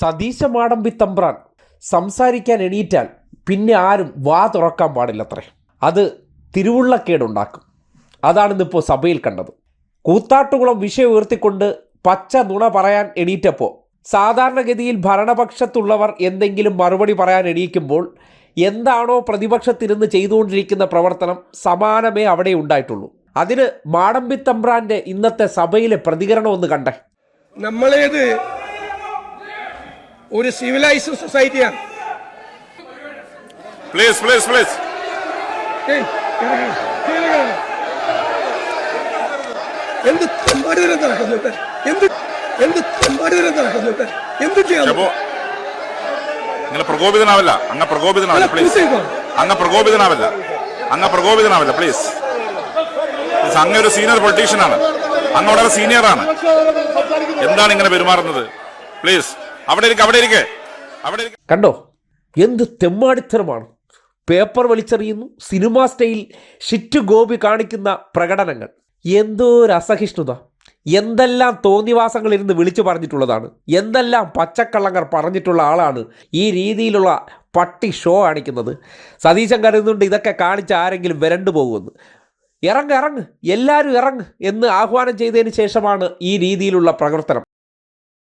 സതീശ മാടമ്പി തമ്പ്രാൻ. സംസാരിക്കാൻ എണീറ്റാൽ പിന്നെ ആരും വാ തുറക്കാൻ പാടില്ലത്രേ. അത് തിരുവുള്ളക്കേടുണ്ടാക്കും. അതാണിന്നിപ്പോൾ സഭയിൽ കണ്ടത്. കൂത്താട്ടുകുളം വിഷയം ഉയർത്തിക്കൊണ്ട് പച്ച നുണ പറയാൻ എണീറ്റപ്പോൾ സാധാരണഗതിയിൽ ഭരണപക്ഷത്തുള്ളവർ എന്തെങ്കിലും മറുപടി പറയാൻ എണീക്കുമ്പോൾ എന്താണോ പ്രതിപക്ഷത്തിരുന്ന് ചെയ്തുകൊണ്ടിരിക്കുന്ന പ്രവർത്തനം സമാനമേ അവിടെ ഉണ്ടായിട്ടുള്ളൂ. അതിന് മാടമ്പി തമ്പ്രാന്റെ ഇന്നത്തെ സഭയിലെ പ്രതികരണം ഒന്ന് കണ്ടേ. നമ്മളേത് ഒരു സിവിലൈസ്ഡ് സൊസൈറ്റിയാണ്. Please please please. എന്ത് തെമ്പാടിതരം നടക്കുന്നു ഇവിടെ? എന്ത് എന്ത് തെമ്പാടിതരം നടക്കുന്നു ഇവിടെ? എന്ത് ചെയ്യാം? നിങ്ങൾ പ്രകോപിതനാവില്ല. അങ്ങ് പ്രകോപിതനാവില്ല പ്ലീസ് അങ്ങ് പ്രകോപിതനാവില്ല. അങ്ങ് പ്രകോപിതനാവില്ല പ്ലീസ് അങ്ങ് ഒരു സീനിയർ പൊളിറ്റീഷ്യനാണ് അങ്ങ് വളരെ സീനിയർ ആണ്. എന്താണ് ഇങ്ങനെ പെരുമാറുന്നത്? പ്ലീസ് അവിടെ അവിടെ അവിടെ കണ്ടോ? എന്ത് തെമ്മാടിത്തരമാണ്. പേപ്പർ വലിച്ചെറിയുന്നു സിനിമാ സ്റ്റൈൽ ഷിറ്റ് ഗോപി കാണിക്കുന്ന പ്രകടനങ്ങൾ. എന്തോ ഒരു അസഹിഷ്ണുത. എന്തെല്ലാം തോന്നിവാസങ്ങൾ ഇരുന്ന് വിളിച്ചു പറഞ്ഞിട്ടുള്ളതാണ്. എന്തെല്ലാം പച്ചക്കള്ളങ്ങർ പറഞ്ഞിട്ടുള്ള ആളാണ് ഈ രീതിയിലുള്ള പട്ടി ഷോ കാണിക്കുന്നത്. സതീശൻ കരുതുന്നുണ്ട് ഇതൊക്കെ കാണിച്ച് ആരെങ്കിലും വരണ്ടു പോകുമെന്ന്. ഇറങ്ങ് ഇറങ്ങ് എല്ലാവരും ഇറങ്ങ് എന്ന് ആഹ്വാനം ചെയ്തതിന് ശേഷമാണ് ഈ രീതിയിലുള്ള പ്രവർത്തനം.